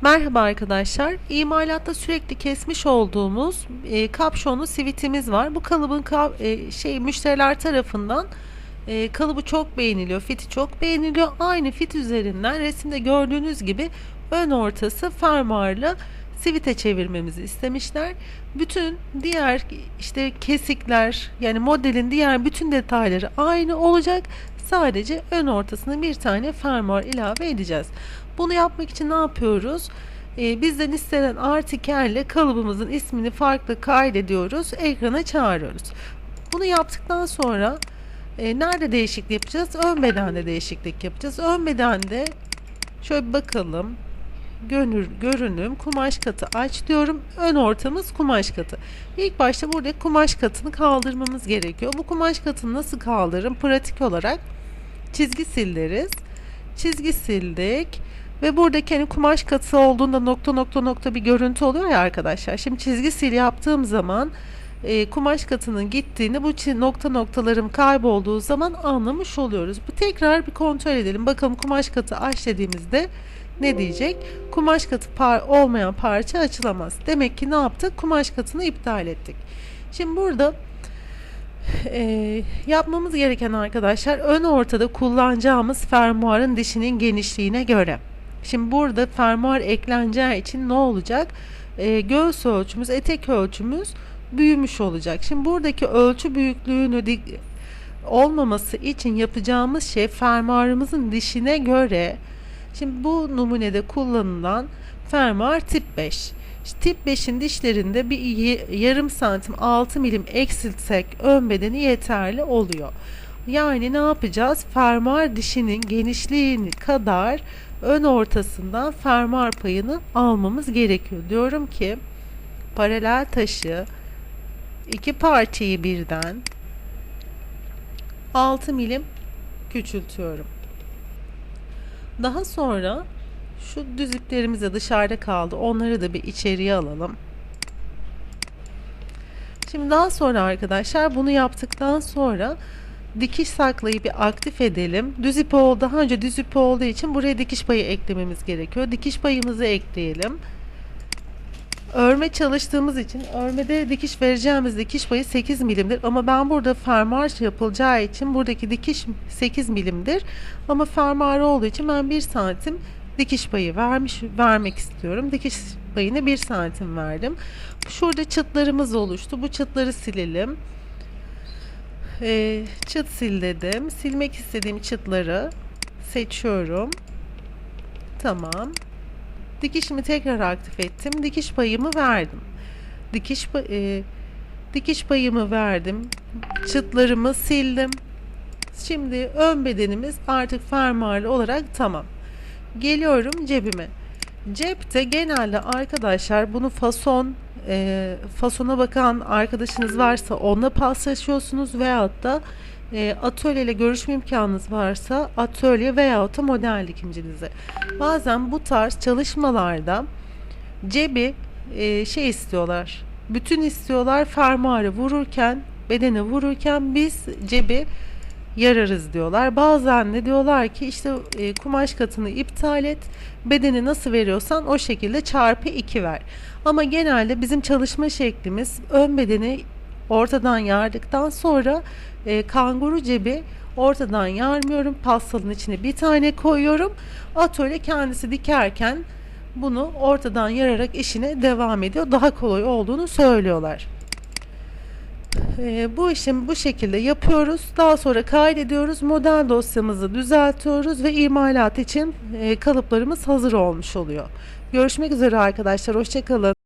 Merhaba arkadaşlar. İmalatta sürekli kesmiş olduğumuz e, kapşonlu sivitimiz var. Bu kalıbın ka- e, şey müşteriler tarafından e, kalıbı çok beğeniliyor, fiti çok beğeniliyor. Aynı fit üzerinden resimde gördüğünüz gibi ön ortası fermuarlı sivite çevirmemizi istemişler. Bütün diğer işte kesikler yani modelin diğer bütün detayları aynı olacak. Sadece ön ortasına bir tane fermuar ilave edeceğiz. Bunu yapmak için ne yapıyoruz? Ee, bizden istenen artikerle kalıbımızın ismini farklı kaydediyoruz. Ekrana çağırıyoruz. Bunu yaptıktan sonra e, nerede değişiklik yapacağız? Ön bedende değişiklik yapacağız. Ön bedende şöyle bakalım. Gönür, görünüm kumaş katı aç diyorum. Ön ortamız kumaş katı. İlk başta burada kumaş katını kaldırmamız gerekiyor. Bu kumaş katını nasıl kaldırırım? Pratik olarak çizgi sildiriz. Çizgi sildik. Ve buradaki hani kumaş katı olduğunda nokta nokta nokta bir görüntü oluyor ya arkadaşlar. Şimdi çizgi sil yaptığım zaman e, kumaş katının gittiğini bu nokta noktalarım kaybolduğu zaman anlamış oluyoruz. Bu tekrar bir kontrol edelim. Bakalım kumaş katı aç dediğimizde ne diyecek? Kumaş katı par olmayan parça açılamaz. Demek ki ne yaptık? Kumaş katını iptal ettik. Şimdi burada e, yapmamız gereken arkadaşlar ön ortada kullanacağımız fermuarın dişinin genişliğine göre. Şimdi burada fermuar ekleneceği için ne olacak? E, göğüs ölçümüz, etek ölçümüz büyümüş olacak. Şimdi buradaki ölçü büyüklüğünü olmaması için yapacağımız şey fermuarımızın dişine göre Şimdi bu numunede kullanılan fermuar tip 5. İşte tip 5'in dişlerinde bir yarım santim 6 milim eksiltsek ön bedeni yeterli oluyor. Yani ne yapacağız? Fermuar dişinin genişliğini kadar ön ortasından fermuar payını almamız gerekiyor. Diyorum ki paralel taşı iki parçayı birden 6 milim küçültüyorum. Daha sonra şu düz de dışarıda kaldı. Onları da bir içeriye alalım. Şimdi daha sonra arkadaşlar bunu yaptıktan sonra dikiş saklayı bir aktif edelim. Düz ip oldu. Daha önce düz ip olduğu için buraya dikiş payı eklememiz gerekiyor. Dikiş payımızı ekleyelim. Örme çalıştığımız için örmede dikiş vereceğimiz dikiş payı 8 milimdir ama ben burada fermuar yapılacağı için buradaki dikiş 8 milimdir ama fermuar olduğu için ben 1 santim dikiş payı vermiş vermek istiyorum. Dikiş payını 1 santim verdim. Şurada çıtlarımız oluştu. Bu çıtları silelim. Ee, çıt sil dedim. Silmek istediğim çıtları seçiyorum. Tamam. Dikişimi tekrar aktif ettim. Dikiş payımı verdim. Dikiş e, dikiş payımı verdim. Çıtlarımı sildim. Şimdi ön bedenimiz artık fermuarlı olarak tamam. Geliyorum cebime. Cepte genelde arkadaşlar bunu fason e, fasona bakan arkadaşınız varsa onunla paslaşıyorsunuz veyahut da e, atölyeyle görüşme imkanınız varsa atölye veyahut da model dikimcinize. Bazen bu tarz çalışmalarda cebi e, şey istiyorlar. Bütün istiyorlar fermuarı vururken bedene vururken biz cebi yararız diyorlar. Bazen de diyorlar ki işte e, kumaş katını iptal et. Bedeni nasıl veriyorsan o şekilde çarpı 2 ver. Ama genelde bizim çalışma şeklimiz ön bedeni ortadan yardıktan sonra e, kanguru cebi ortadan yarmıyorum. Pastalın içine bir tane koyuyorum. Atölye kendisi dikerken bunu ortadan yararak işine devam ediyor. Daha kolay olduğunu söylüyorlar. Ee, bu işlemi bu şekilde yapıyoruz. Daha sonra kaydediyoruz. Model dosyamızı düzeltiyoruz ve imalat için e, kalıplarımız hazır olmuş oluyor. Görüşmek üzere arkadaşlar. Hoşçakalın.